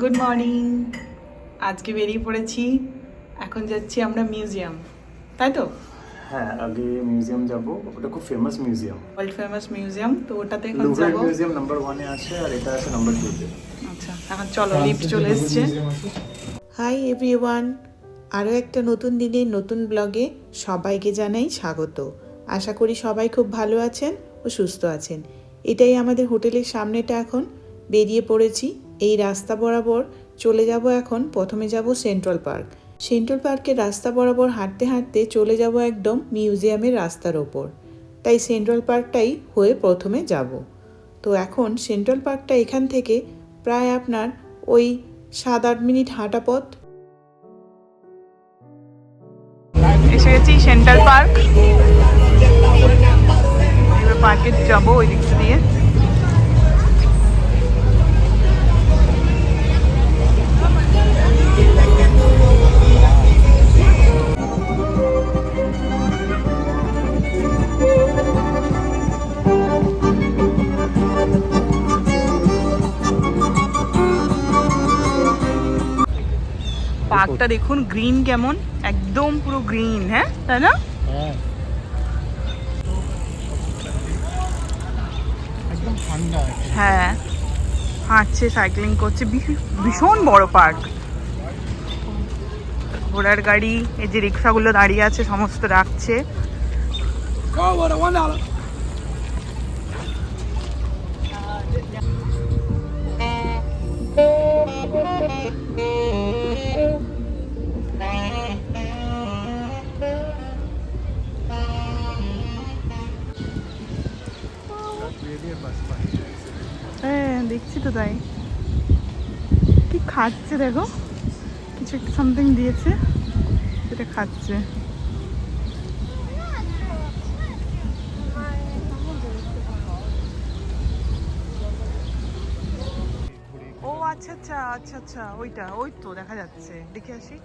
Good morning আজকে বেরিয়ে পড়েছি। এখন যাচ্ছি আমরা মিউজিয়াম তাই তো? হ্যাঁ আগে মিউজিয়াম যাব। ওটা খুব famous museum world famous museum তো ওটাতে এখন লুভরে যাব। মিউজিয়াম নাম্বার ওয়ানে আছে আর এটা আছে নাম্বার টুতে আচ্ছা এখন চলো লিফট চলে এসছে। হাই এভরিওয়ান আরও একটা নতুন দিনের নতুন ব্লগে সবাইকে জানাই স্বাগত। আশা করি সবাই খুব ভালো আছেন ও সুস্থ আছেন। এটাই আমাদের হোটেলের সামনেটা এখন। বেরিয়ে পড়েছি। এই রাস্তা বরাবর চলে যাব এখন, প্রথমে যাব সেন্ট্রাল পার্ক সেন্ট্রাল পার্কের রাস্তা বরাবর হাঁটতে হাঁটতে চলে যাব একদম মিউজিয়ামের রাস্তার ওপর। তাই সেন্ট্রাল পার্কটাই হয়ে প্রথমে যাব। তো এখন সেন্ট্রাল পার্কটা এখান থেকে প্রায় আপনার ওই সাত আট মিনিট হাঁটা পথ। এসে গেছি সেন্ট্রাল পার্ক পার্কে যাব ওই দিক দিয়ে। পার্কটা দেখুন গ্রিন কেমন? একদম পুরো গ্রিন হ্যাঁ? তাই না? হ্যাঁ। হাঁটছে সাইক্লিং করছে ভীষণ বড় পার্ক ঘোড়ার গাড়ি এই যে রিক্সাগুলো দাঁড়িয়ে আছে সমস্ত রাখছে। হ্যাঁ দেখছি তো তাই। কি খাচ্ছে দেখো? কিছু একটা সামথিং দিয়েছে, সেটা খাচ্ছে। ও আচ্ছা আচ্ছা আচ্ছা আচ্ছা ওইটা, ওই তো দেখা যাচ্ছে। দেখে আসি।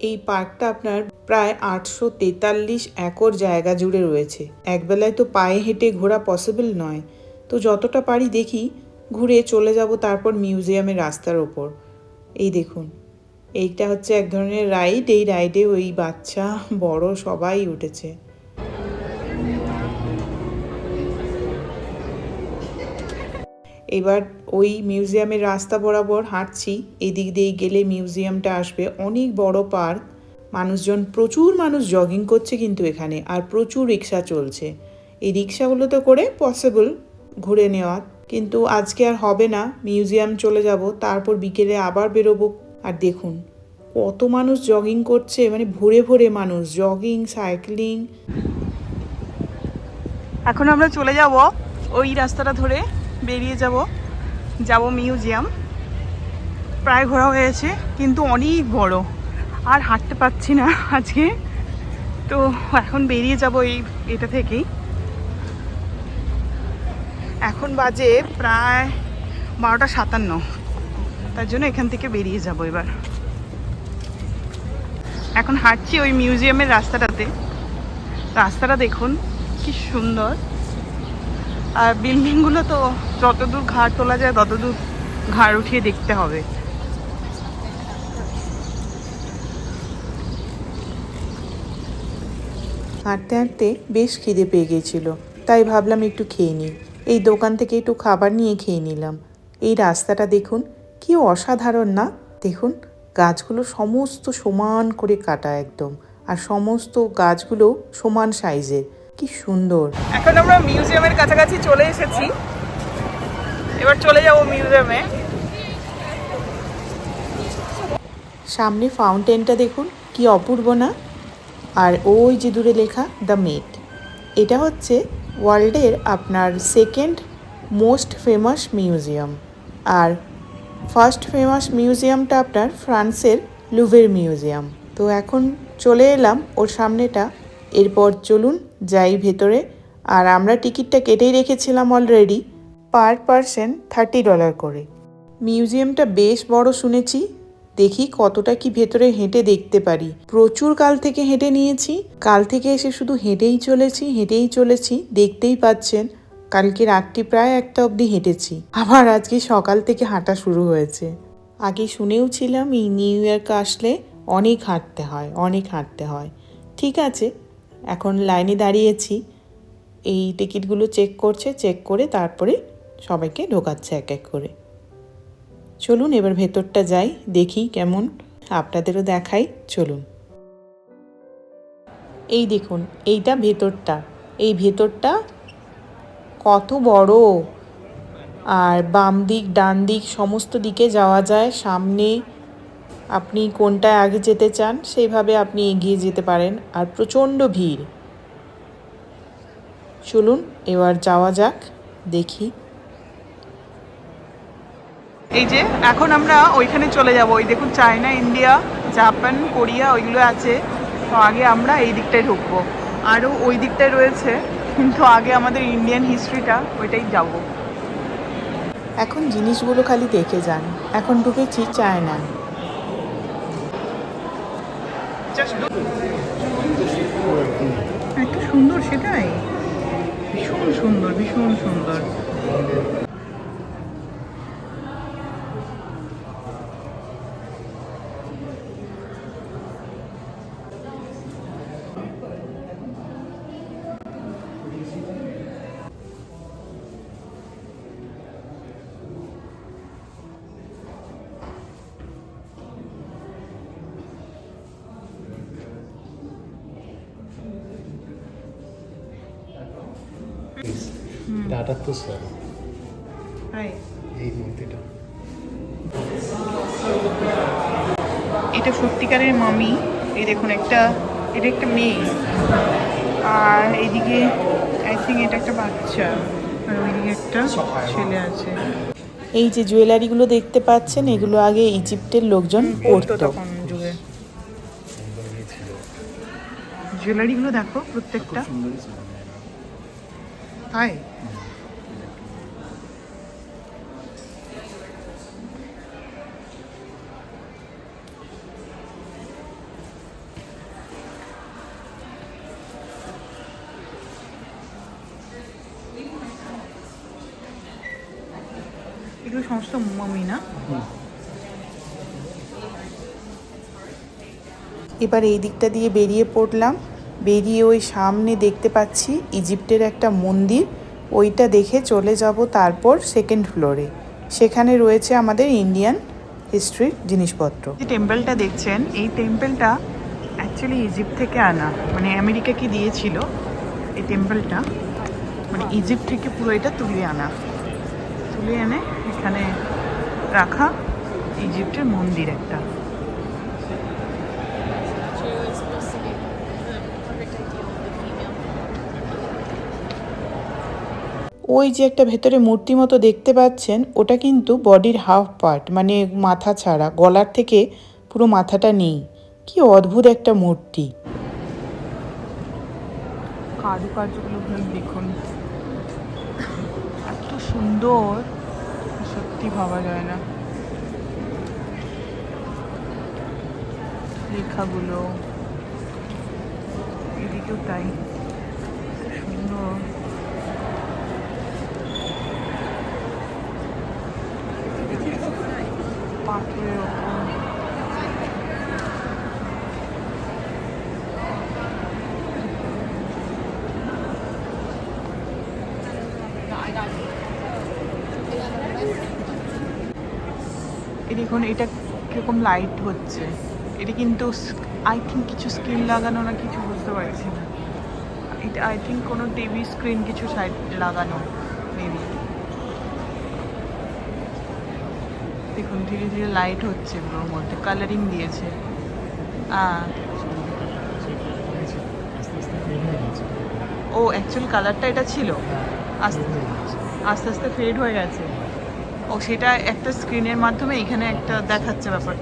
এই পার্কটা আপনার প্রায় আটশো তেতাল্লিশ একর জায়গা জুড়ে রয়েছে। একবেলায় তো পায়ে হেঁটে ঘোরা পসিবল নয়। তো যতটা পারি দেখি, ঘুরে চলে যাব তারপর মিউজিয়ামের রাস্তার ওপর। এই দেখুন, এইটা হচ্ছে এক ধরনের রাইড এই রাইডে ওই বাচ্চা, বড় সবাই উঠেছে। এবার ওই মিউজিয়ামের রাস্তা বরাবর হাঁটছি। এদিক দিয়ে গেলে মিউজিয়ামটা আসবে। অনেক বড় পার্ক। মানুষজন, প্রচুর মানুষ জগিং করছে কিন্তু এখানে আর প্রচুর রিক্সা চলছে। এই রিক্সাগুলোতে করে পসিবল ঘুরে নেওয়া। কিন্তু আজকে আর হবে না। মিউজিয়াম চলে যাব। তারপর বিকেলে আবার বেরোবো। আর দেখুন, কত মানুষ জগিং করছে। মানে ভোরে ভোরে মানুষ। জগিং সাইক্লিং এখন আমরা চলে যাব ওই রাস্তাটা ধরে। বেরিয়ে যাব যাব মিউজিয়াম। প্রায় ঘোরা হয়েছে, কিন্তু অনেক বড়। আর হাঁটতে পারছি না আজকে। তো এখন বেরিয়ে যাব এই, এটা থেকেই। এখন বাজে প্রায় বারোটা সাতান্ন। তার জন্য এখান থেকে বেরিয়ে যাব এবার। এখন হাঁটছি ওই মিউজিয়ামের রাস্তাটাতে। রাস্তাটা দেখুন, কি সুন্দর। আর বিল্ডিংগুলো তো যতদূর ঘাড় তোলা যায় ততদূর ঘাড় উঠিয়ে দেখতে হবে। হাঁটতে হাঁটতে বেশ খিদে পেয়ে গেছিল। তাই ভাবলাম একটু খেয়ে নিই। এই দোকান থেকে একটু খাবার নিয়ে খেয়ে নিলাম। এই রাস্তাটা দেখুন কি অসাধারণ না? দেখুন গাছগুলো সমস্ত সমান করে কাটা একদম। আর সমস্ত গাছগুলো সমান সাইজের। কি সুন্দর। এখন আমরা মিউজিয়ামের কাছাকাছি চলে এসেছি। এবার চলে যাব মিউজিয়ামে সামনে ফাউন্টেনটা দেখুন, কি অপূর্ব না? আর ওই যে দূরে লেখা দ্য মেট এটা হচ্ছে ওয়ার্ল্ডের আপনার সেকেন্ড মোস্ট ফেমাস মিউজিয়াম আর ফার্স্ট ফেমাস মিউজিয়ামটা আপনার ফ্রান্সের লুভের মিউজিয়াম তো এখন চলে এলাম ওর সামনেটা। এরপর চলুন যাই ভেতরে। আর আমরা টিকিটটা কেটেই রেখেছিলাম already per person thirty dollar করে। মিউজিয়ামটা বেশ বড় শুনেছি। দেখি কতটা কি ভেতরে হেঁটে দেখতে পারি। প্রচুর কাল থেকে হেঁটে নিয়েছি। কাল থেকে এসে শুধু হেঁটেই চলেছি হেঁটেই চলেছি, দেখতেই পাচ্ছেন, কালকে রাত্রি প্রায় একটা অবধি হেঁটেছি। আবার আজকে সকাল থেকে হাঁটা শুরু হয়েছে। আগে শুনেও ছিলাম এই নিউ ইয়ারকে আসলে অনেক হাঁটতে হয়, অনেক হাঁটতে হয়। ঠিক আছে, এখন লাইনে দাঁড়িয়েছি। এই টিকিটগুলো চেক করছে, চেক করে তারপরে সবাইকে ঢোকাচ্ছে এক এক করে। চলুন এবার ভেতরটা যাই, দেখি কেমন। আপনাদেরও দেখাই, চলুন। এই দেখুন, এইটা ভেতরটা। এই ভেতরটা কত বড়। আর বাম দিক, ডান দিক, সমস্ত দিকে যাওয়া যায়। সামনে আপনি কোনটায় আগে যেতে চান, সেইভাবে আপনি এগিয়ে যেতে পারেন। আর প্রচণ্ড ভিড়। চলুন, এবার যাওয়া যাক, দেখি। এই যে এখন আমরা ওইখানে চলে যাব। ওই দেখুন চায়না ইন্ডিয়া জাপান কোরিয়া ওইগুলো আছে। তো আগে আমরা এই দিকটায় ঢুকবো। আরও ওই দিকটায় রয়েছে কিন্তু আগে আমাদের ইন্ডিয়ান হিস্ট্রিটা ওইটাই যাব। এখন জিনিসগুলো খালি দেখে যান। এখন ঢুকেছি চায়না এত সুন্দর সেটাই। ভীষণ সুন্দর ভীষণ সুন্দর। এটা আটাত্তর সাল এই মূর্তিটা। এটা সত্যিকারের মামি। এই দেখুন একটা এটা একটা মেয়ে। আর এইদিকে আই থিঙ্ক এটা একটা বাচ্চা। আর ওইদিকে একটা ছেলে আছে। এই যে জুয়েলারিগুলো দেখতে পাচ্ছেন এগুলো আগে ইজিপ্টের লোকজন পড়তো পরতো। তখন যুগে। জুয়েলারিগুলো দেখো প্রত্যেকটা। সুন্দরই এগুলো সমস্ত মামি না? এবার এই দিকটা দিয়ে বেরিয়ে পড়লাম। বেরিয়ে ওই সামনে দেখতে পাচ্ছি ইজিপ্টের একটা মন্দির। ওইটা দেখে চলে যাব তারপর সেকেন্ড ফ্লোরে সেখানে রয়েছে আমাদের ইন্ডিয়ান হিস্ট্রির জিনিসপত্র। যে টেম্পলটা দেখছেন, এই টেম্পলটা অ্যাকচুয়ালি ইজিপ্ট থেকে আনা। মানে আমেরিকাকে দিয়েছিল এই টেম্পলটা মানে ইজিপ্ট থেকে পুরো এটা তুলে আনা। তুলে এনে এখানে রাখা ইজিপ্টের মন্দির একটা। ওই যে একটা ভেতরে মূর্তি মতো দেখতে পাচ্ছেন, ওটা কিন্তু বডির হাফ পার্ট মানে মাথা ছাড়া, গলার থেকে পুরো মাথাটা নেই। কি অদ্ভুত একটা মূর্তি। এত সুন্দর, সত্যি ভাবা যায় না। লেখাগুলো, এদিকেও তাই। সুন্দর। ওপর দেখুন, এটা কীরকম লাইট হচ্ছে। এটা কিন্তু আই থিঙ্ক কিছু স্ক্রিন লাগানো না, কিছু বুঝতে পারছি না। এটা আই থিঙ্ক কোনো টিভি স্ক্রিন কিছু সাইড লাগানো। দেখুন, ধীরে ধীরে লাইট হচ্ছে এগুলোর মধ্যে কালারিং দিয়েছে। ও অ্যাকচুয়াল কালারটা এটা ছিল? আস্তে আস্তে আস্তে ফেড হয়ে গেছে। ও, সেটা একটা স্ক্রিনের মাধ্যমে এখানে একটা দেখাচ্ছে ব্যাপার।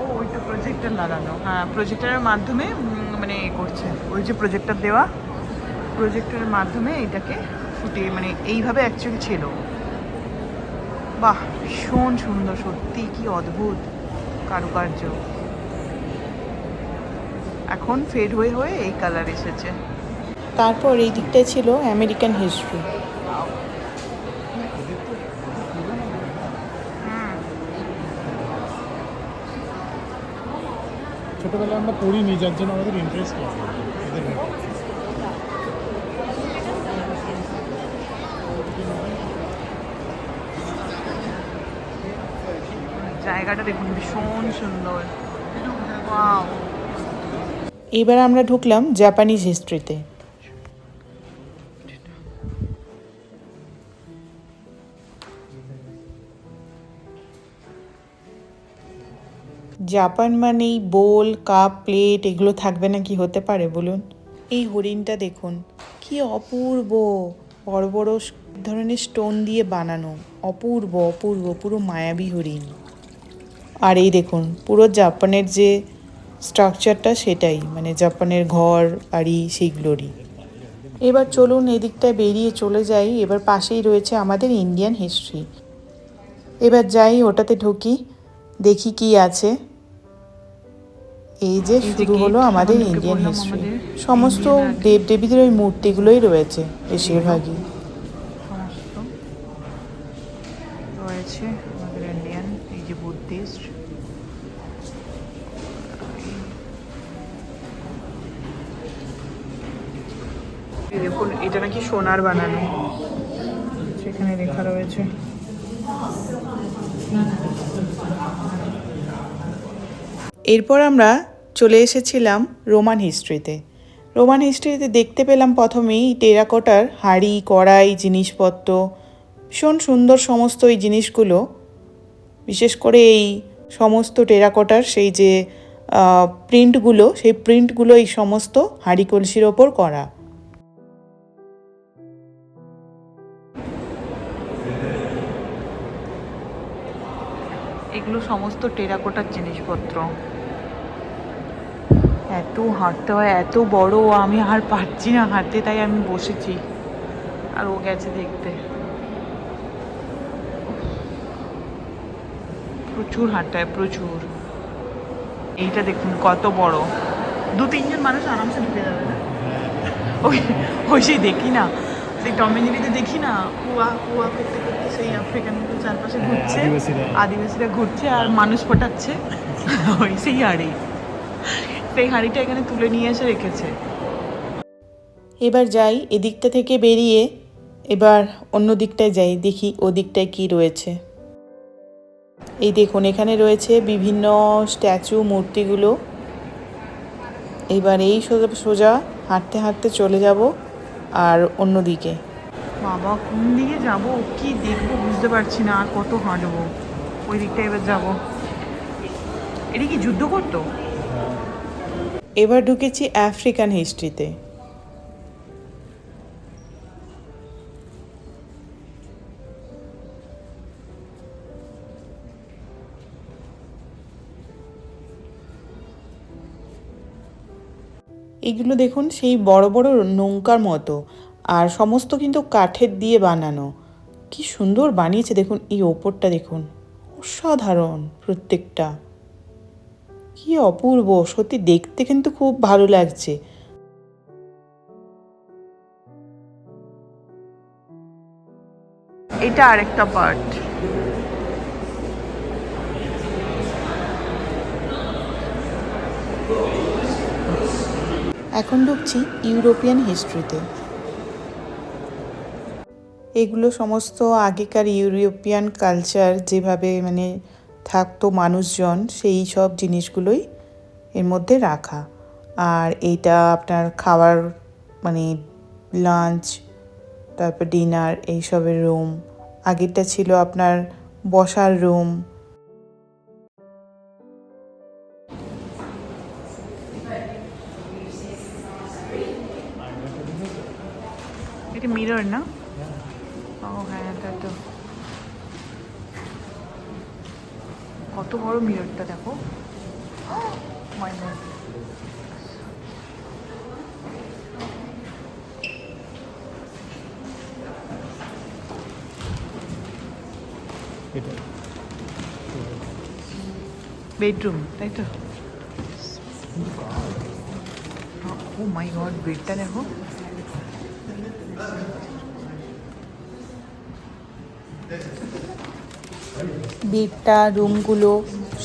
ও, ওইটা প্রজেক্টার লাগানো। হ্যাঁ প্রজেক্টারের মাধ্যমে মানে এ করছে। ওই যে প্রজেক্টার দেওয়া প্রজেক্টরের মাধ্যমে এটাকে ফুটিয়ে মানে এইভাবে অ্যাকচুয়ালি ছিল। বাহ ভীষণ সুন্দর সত্যি কি অদ্ভুত কারুকার্য। এখন ফেড হয়ে হয়ে এই কালার এসেছে। তারপর এই দিকটায় ছিল আমেরিকান হিস্ট্রি ছোটবেলায় আমরা পড়িনি যার জন্য আমাদের ইন্টারেস্ট আছে এদের ব্যাপারে। জায়গাটা দেখুন, ভীষণ সুন্দর। এবার আমরা ঢুকলাম জাপানিজ হিস্ট্রিতে জাপান মানেই বোল কাপ প্লেট এগুলো থাকবে না কি হতে পারে, বলুন? এই হরিণটা দেখুন, কি অপূর্ব! বড় বড় ধরনের স্টোন দিয়ে বানানো। অপূর্ব অপূর্ব, পুরো মায়াবী হরিণ। আর এই দেখুন পুরো জাপানের যে স্ট্রাকচারটা সেটাই মানে জাপানের ঘর বাড়ি সেইগুলোরই। এবার চলুন এদিকটায় বেরিয়ে চলে যাই এবার পাশেই রয়েছে আমাদের ইন্ডিয়ান হিস্ট্রি এবার যাই ওটাতে ঢুকি দেখি কি আছে। এই যে শুরু হলো আমাদের ইন্ডিয়ান হিস্ট্রি সমস্ত কি। দেবদেবীদের ওই মূর্তিগুলোই রয়েছে বেশিরভাগই সমস্ত রয়েছে আমাদের ইন্ডিয়ান এই যে বুদ্ধিস্ট এই দেখুন এটা নাকি সোনার বানানো। সেখানে লেখা রয়েছে। এরপর আমরা চলে এসেছিলাম রোমান হিস্ট্রিতে। রোমান হিস্ট্রিতে দেখতে পেলাম প্রথমেই টেরাকোটার হাঁড়ি, কড়াই, জিনিসপত্র। ভীষণ সুন্দর সমস্ত এই জিনিসগুলো। বিশেষ করে এই সমস্ত টেরাকোটার সেই যে প্রিন্টগুলো সেই প্রিন্টগুলো এই সমস্ত হাঁড়ি কলসির ওপর করা। এগুলো সমস্ত টেরাকোটার জিনিসপত্র। এত হাঁটতে হয় এত বড় আমি আর পারছি না হাঁটতে তাই আমি বসেছি। আর ও গেছে দেখতে। প্রচুর হাঁটতে হয় প্রচুর। এইটা দেখুন কত বড়। দু তিনজন মানুষ আরামসে ঢুকে যাবে না? ওই ওই সেই দেখি না। সেই টমেঞ্জেরিতে দেখি না কুয়া কুয়া করতে করতে সেই আফ্রিকানগুলো চারপাশে ঘুরছে আদিবাসীরা। ঘুরছে আর মানুষ ফোটাচ্ছে। ওই সেই হাঁড়ি। সেই হাঁড়িটা এখানে তুলে নিয়ে এসে রেখেছে। এবার যাই এদিকটা থেকে বেরিয়ে এবার অন্য দিকটায় যাই দেখি ও দিকটায় কী রয়েছে। এই দেখুন এখানে রয়েছে বিভিন্ন স্ট্যাচু মূর্তিগুলো। এবার এই সোজা সোজা হাঁটতে হাঁটতে চলে যাব। আর অন্য দিকে বাবা কোন দিকে যাব? কি দেখব বুঝতে পারছি না আর কত হাঁটবো? ওই দিকটা এবার যাব। এটা কি যুদ্ধ করতো? এবার ঢুকেছি আফ্রিকান হিস্ট্রিতে। এগুলো দেখুন, সেই বড় বড় নৌকার মতো। আর সমস্ত কিন্তু কাঠের দিয়ে বানানো। কি সুন্দর বানিয়েছে দেখুন, এই ওপরটা দেখুন। অসাধারণ প্রত্যেকটা। কি অপূর্ব, সত্যি দেখতে কিন্তু খুব ভালো লাগছে। এটা আরেকটা পার্ট। এখন ঢুকছি ইউরোপিয়ান হিস্ট্রিতে। এগুলো সমস্ত আগেকার ইউরোপিয়ান কালচার যেভাবে মানে থাকতো মানুষজন, সেই সব জিনিসগুলোই এর মধ্যে রাখা। আর এইটা আপনার খাওয়ার মানে লাঞ্চ তারপর ডিনার এইসবের রুম আগেরটা ছিল আপনার বসার রুম এটা মিরর না? ও হ্যাঁ তা কত বড় মিররটা দেখো। God. এটা। বেডরুম তাই তো? ও মাই গড বেডটা দেখো। বেডটা রুমগুলো,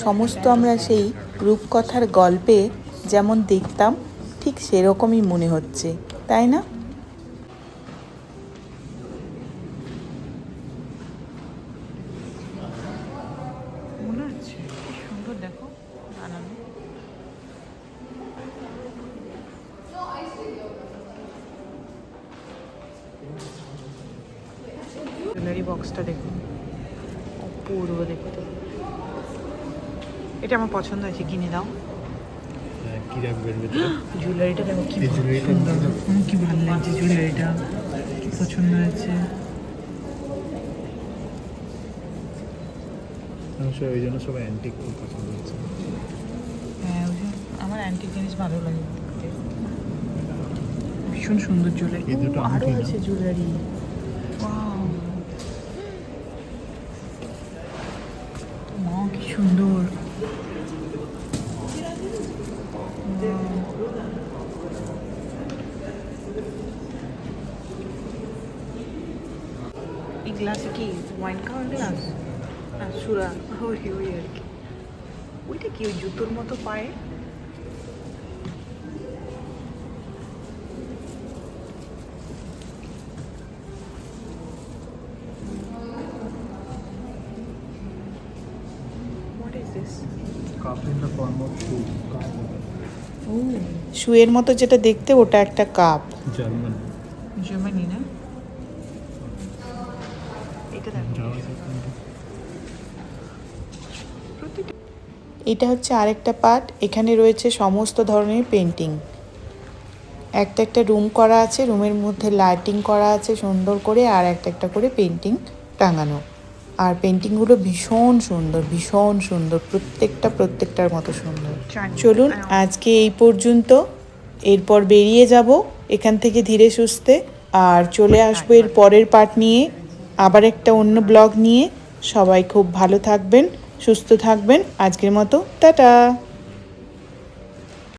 সমস্ত আমরা সেই রূপকথার গল্পে যেমন দেখতাম, ঠিক সেরকমই মনে হচ্ছে, তাই না? বক্সটা দেখুন অপূর্ব দেখতে এটা আমার পছন্দ হয়েছে কিনে দাও। কি রাখবেন জুয়েলারিটা দেখো কি সুন্দর কি ভালো লাগছে জুয়েলারিটা। কি পছন্দ হয়েছে। ওই জন্য সবাই অ্যান্টিক খুব পছন্দ হচ্ছে হ্যাঁ আমার অ্যান্টিক জিনিস ভালো লাগে। ভীষণ সুন্দর জুয়েলারি। আরও আছে জুয়েলারি ওয়াও মা কি সুন্দর এই গ্লাসে কি ওয়াইন খাওয়ার গ্লাস না সুরা ওই ওই আর কি। ওইটা কি ওই জুতোর মতো পায়ে? শুয়ের মতো যেটা দেখতে ওটা একটা কাপ। জার্মান। জার্মানি না এটা দেখো যাওয়া যাক প্রতিটা এটা হচ্ছে আরেকটা পার্ট। এখানে রয়েছে সমস্ত ধরনের পেন্টিং একটা একটা রুম করা আছে, রুমের মধ্যে লাইটিং করা আছে সুন্দর করে, আর একটা একটা করে পেন্টিং টাঙানো। আর পেন্টিংগুলো ভীষণ সুন্দর ভীষণ সুন্দর, প্রত্যেকটা, প্রত্যেকটার মতো সুন্দর। চলুন, আজকে এই পর্যন্ত। এরপর বেরিয়ে যাব এখান থেকে ধীরে সুস্থে। আর চলে আসব এর পরের পার্ট নিয়ে। আবার একটা অন্য ব্লগ নিয়ে। সবাই খুব ভালো থাকবেন। সুস্থ থাকবেন। আজকের মতো টাটা।